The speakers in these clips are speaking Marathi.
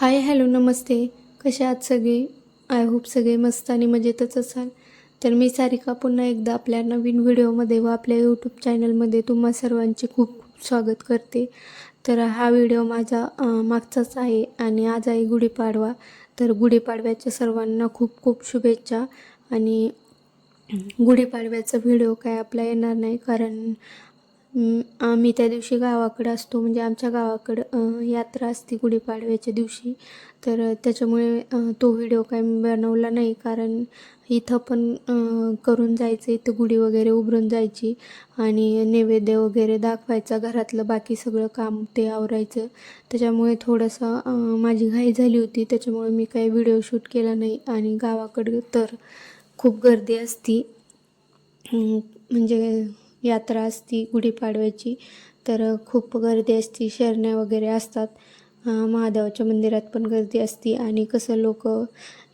हाय हॅलो नमस्ते. कसे आहात सगळे? आय होप सगळे मस्त आणि मजेतच असाल. तर मी सारिका पुन्हा एकदा आपल्या नवीन व्हिडिओमध्ये व आपल्या यूट्यूब चॅनलमध्ये तुम्हा सर्वांचे खूप खूप स्वागत करते. तर हा व्हिडिओ माझा मागचाच आहे आणि आज आहे गुढीपाडवा. तर गुढीपाडव्याच्या सर्वांना खूप खूप शुभेच्छा आणि गुढीपाडव्याचा व्हिडिओ काय आपला येणार नाही कारण आम्ही त्या दिवशी गावाकडं असतो म्हणजे आमच्या गावाकडं यात्रा असते गुढीपाडव्याच्या दिवशी. तर त्याच्यामुळे तो व्हिडिओ काय बनवला नाही. कारण इथं पण करून जायचं इथं गुढी वगैरे उभरून जायची. आणि नैवेद्य वगैरे दाखवायचा घरातलं बाकी सगळं काम ते आवरायचं. त्याच्यामुळे थोडंसं माझी घाई झाली होती. त्याच्यामुळे मी काही व्हिडिओ शूट केला नाही. आणि गावाकडं तर खूप गर्दी असती. म्हणजे यात्रा असती गुढीपाडव्याची तर खूप गर्दी असती शरण्या वगैरे असतात. महादेवाच्या मंदिरात पण गर्दी असती आणि कसं लोक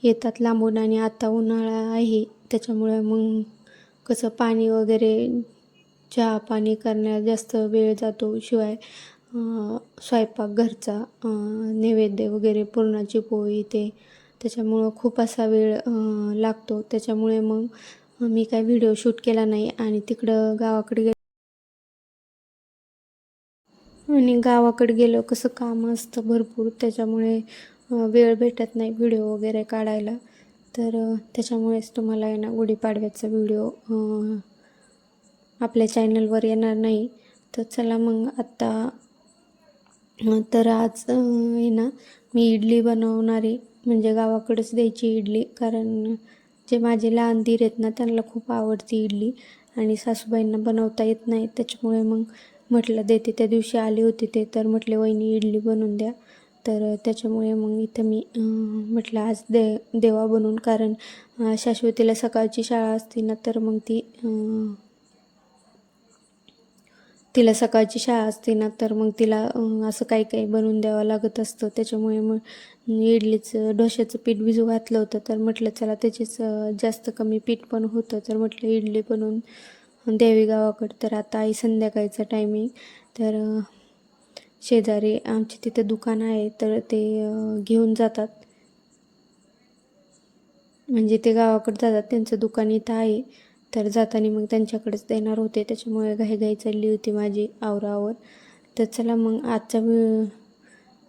येतात लांबून आणि आता उन्हाळा आहे त्याच्यामुळे मग कसं पाणी वगैरे चहा पाणी करण्यात जास्त वेळ जातो. शिवाय स्वयंपाक घरचा नैवेद्य वगैरे पुरणाची पोळी ते त्याच्यामुळं खूप असा वेळ लागतो. त्याच्यामुळे मग मी काय व्हिडिओ शूट केला नाही आणि तिकडं गावाकडे गेलो आणि गावाकडे गेलो कसं काम असतं भरपूर. त्याच्यामुळे वेळ भेटत नाही व्हिडिओ वगैरे काढायला. तर त्याच्यामुळेच तुम्हाला आहे ना गुढीपाडव्याचा व्हिडिओ आपल्या चॅनलवर येणार नाही. तर चला मग आत्ता तर आज आहे ना मी इडली बनवणार आहे. म्हणजे गावाकडेच द्यायची इडली कारण जे माझे लहान धीर आहेत ना त्यांना खूप आवडती इडली आणि सासूबाईंना बनवता येत नाही. त्याच्यामुळे मग म्हटलं देते त्या दिवशी आले होते ते तर म्हटले वहिनी इडली बनवून द्या. तर त्याच्यामुळे मग इथं मी म्हटलं आज दे देवा बनवून. कारण शाश्वतीला सकाळची शाळा असते ना तर मग ती तिला सकाळची शाळा असते ना तर मग तिला असं काही काही बनवून द्यावं लागत असतं. त्याच्यामुळे मग इडलीचं डोश्याचं पीठ भिजू घातलं होतं तर म्हटलं चला त्याचीच जास्त कमी पीठ पण होतं तर म्हटलं इडली बनवून द्यावी गावाकडं. तर आता आई संध्याकाळचा टायमिंग तर शेजारी आमचे तिथं दुकान आहे तर ते घेऊन जातात. म्हणजे ते गावाकडे जातात त्यांचं दुकान इथं आहे. तर जाताना मग त्यांच्याकडेच देणार होते. त्याच्यामुळे घाईघाई चालली होती माझी आवरावर. तर चला मग आजचा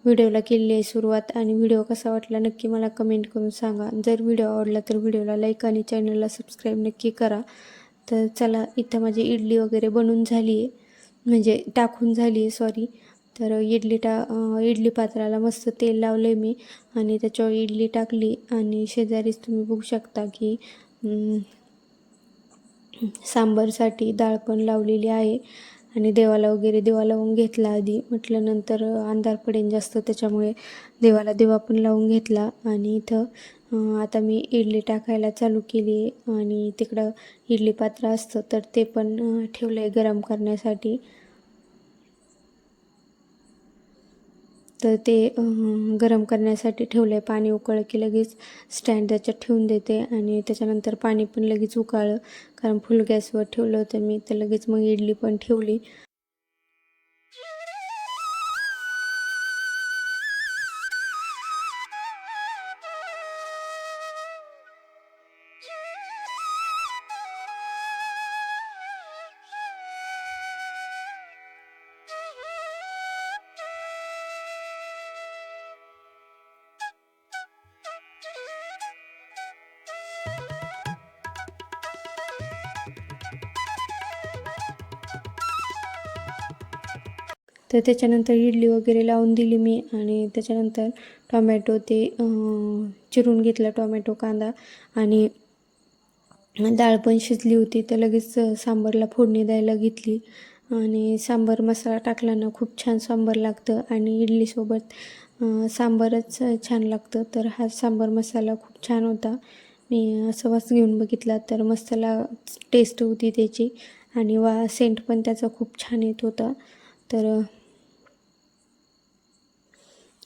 व्हिडिओला केलेली आहे सुरुवात. आणि व्हिडिओ कसा वाटला नक्की मला कमेंट करून सांगा. जर व्हिडिओ आवडला तर व्हिडिओला लाईक आणि चॅनलला सबस्क्राईब नक्की करा. तर चला इथं माझी इडली वगैरे बनून झाली आहे. म्हणजे टाकून झाली आहे सॉरी तर इडली टा इडली पात्राला मस्त तेल लावलं आहे मी. आणि त्याच्यावर इडली टाकली. आणि शेजारीच तुम्ही बघू शकता की सांबारसाठी डाळ पण लावलेली आहे. आणि देवाला वगैरे दिवा लावून घेतला आधी. म्हटलं नंतर अंधार पडेन जास्त त्याच्यामुळे देवाला दिवा पण लावून घेतला. आणि इथं आता मी इडली टाकायला चालू केली. आहे आणि तिकडं इडली पात्र असतं तर ते पण ठेवलं आहे गरम करण्यासाठी. तर ते गरम करण्यासाठी ठेवलं आहे पाणी उकळलं की लगेच स्टँड त्याच्यात ठेवून देते आणि त्याच्यानंतर पाणी पण लगेच उकाळलं. कारण फुल गॅसवर ठेवलं होतं मी तर लगेच मग इडली पण ठेवली. तर त्याच्यानंतर इडली वगैरे लावून दिली मी आणि त्याच्यानंतर टोमॅटो ते चिरून घेतला टोमॅटो कांदा आणि डाळ पण शिजली होती. तर लगेच सांबरला सांबारला फोडणी द्यायला घेतली आणि सांबार मसाला टाकला ना खूप छान सांबार लागतं आणि इडलीसोबत सांबारच छान लागतं. तर हा सांबार मसाला खूप छान होता. मी असं वास घेऊन बघितला तर मसाला टेस्ट होती त्याची आणि वा सेंट पण त्याचा खूप छान येत होता. तर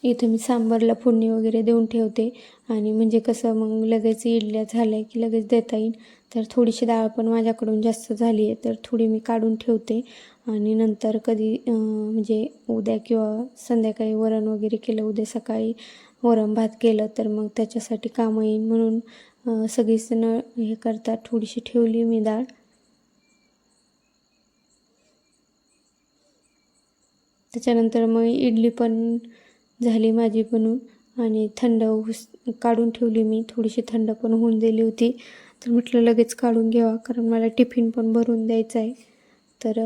इथे मी सांबारला फोडणी वगैरे देऊन ठेवते. आणि म्हणजे कसं मग लगेच इडल्या झाल्या की लगेच देता येईल. तर थोडीशी डाळ पण माझ्याकडून जास्त झाली आहे तर थोडी मी काढून ठेवते. आणि नंतर कधी म्हणजे उद्या किंवा संध्याकाळी वरण वगैरे केलं उद्या सकाळी वरण भात केलं तर मग त्याच्यासाठी कामं येईन म्हणून सगळीच जण हे करतात. थोडीशी ठेवली मी डाळ. त्याच्यानंतर मग इडली पण झाली माझी बनवून आणि थंड उस काढून ठेवली मी. थोडीशी थंड पण होऊन दिली होती. तर म्हटलं लगेच काढून घ्यावा कारण मला टिफिन पण भरून द्यायचं आहे. तर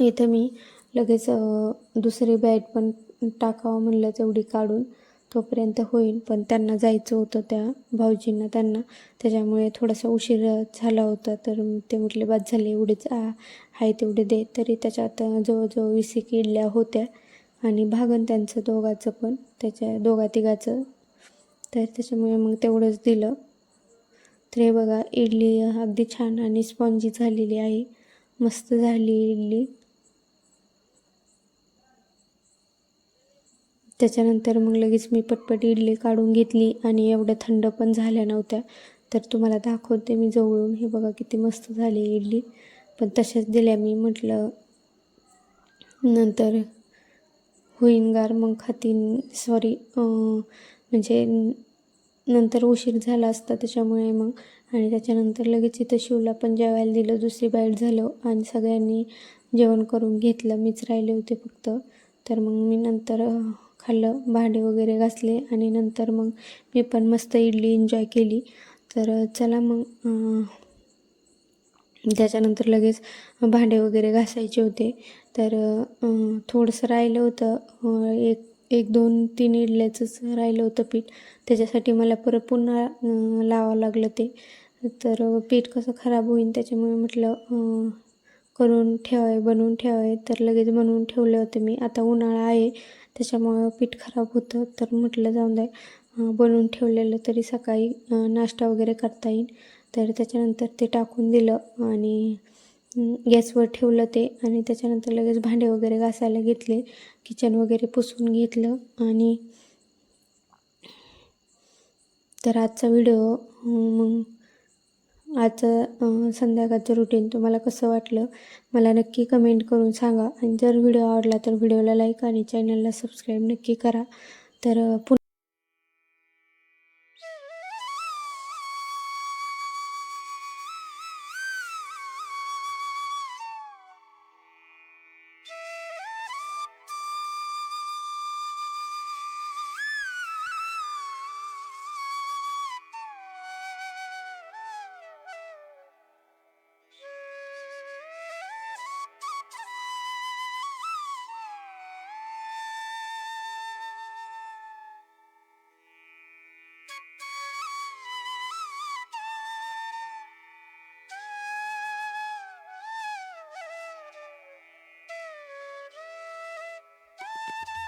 इथं मी लगेच दुसरी बॅग पण टाकावं म्हणलं तेवढी काढून. तोपर्यंत होईल पण त्यांना जायचं होतं त्या भाऊजींना त्यांना. त्याच्यामुळे थोडासा उशीर झाला होता. तर ते म्हटले बाद झाले एवढेच आहे तेवढे दे. तरी त्याच्यात जवळजवळ वीस एक इडल्या होत्या. आणि भागन त्यांचं दोघाचं पण त्याच्या दोघा तिघाचं. तर त्याच्यामुळे मग तेवढंच दिलं. तर हे बघा इडली अगदी छान आणि स्पॉन्जी झालेली आहे. मस्त झाली इडली. त्याच्यानंतर मग लगेच मी पटपट इडली काढून घेतली आणि एवढ्या थंड पण झाल्या नव्हत्या. तर तुम्हाला दाखवते मी जवळून. हे बघा किती मस्त झाली इडली. पण तशाच दिल्या मी म्हटलं नंतर होईनगार मग खातीन सॉरी म्हणजे नंतर उशीर झाला असता त्याच्यामुळे मग. आणि त्याच्यानंतर लगेच इथं शिवला पण जेवायला दिलं दुसरी बाईट झालं आणि सगळ्यांनी जेवण करून घेतलं. मीच राहिले होते फक्त. तर मग मी नंतर खाल्लं भांडे वगैरे घासले आणि नंतर मग मी पण मस्त इडली एन्जॉय केली. तर चला मग त्याच्यानंतर लगेच भांडे वगैरे घासायचे होते. तर थोडंसं राहिलं होतं. एक एक दोन तीन इडल्याचंच राहिलं होतं पीठ. त्याच्यासाठी मला परत पुन्हा लावावं लागलं ते. तर पीठ कसं खराब होईल त्याच्यामुळे म्हटलं करून ठेवाय बनवून ठेवाय तर लगेच बनवून ठेवले होते मी. आता उन्हाळा आहे त्याच्यामुळं पीठ खराब होतं. तर म्हटलं जाऊन द्या बनवून ठेवलेलं तरी सकाळी नाश्ता वगैरे करता येईल. तर त्याच्यानंतर ते टाकून दिलं आणि गॅसवर ठेवलं ते आणि त्याच्यानंतर लगेच भांडे वगैरे घासायला घेतले किचन वगैरे पुसून घेतलं आणि तर आजचा व्हिडिओ मग आजचं संध्याकाळचं रुटीन तुम्हाला कसं वाटलं मला नक्की कमेंट करून सांगा आणि जर व्हिडिओ आवडला तर व्हिडिओला लाईक आणि चॅनलला सबस्क्राईब नक्की करा. तर पुन्हा you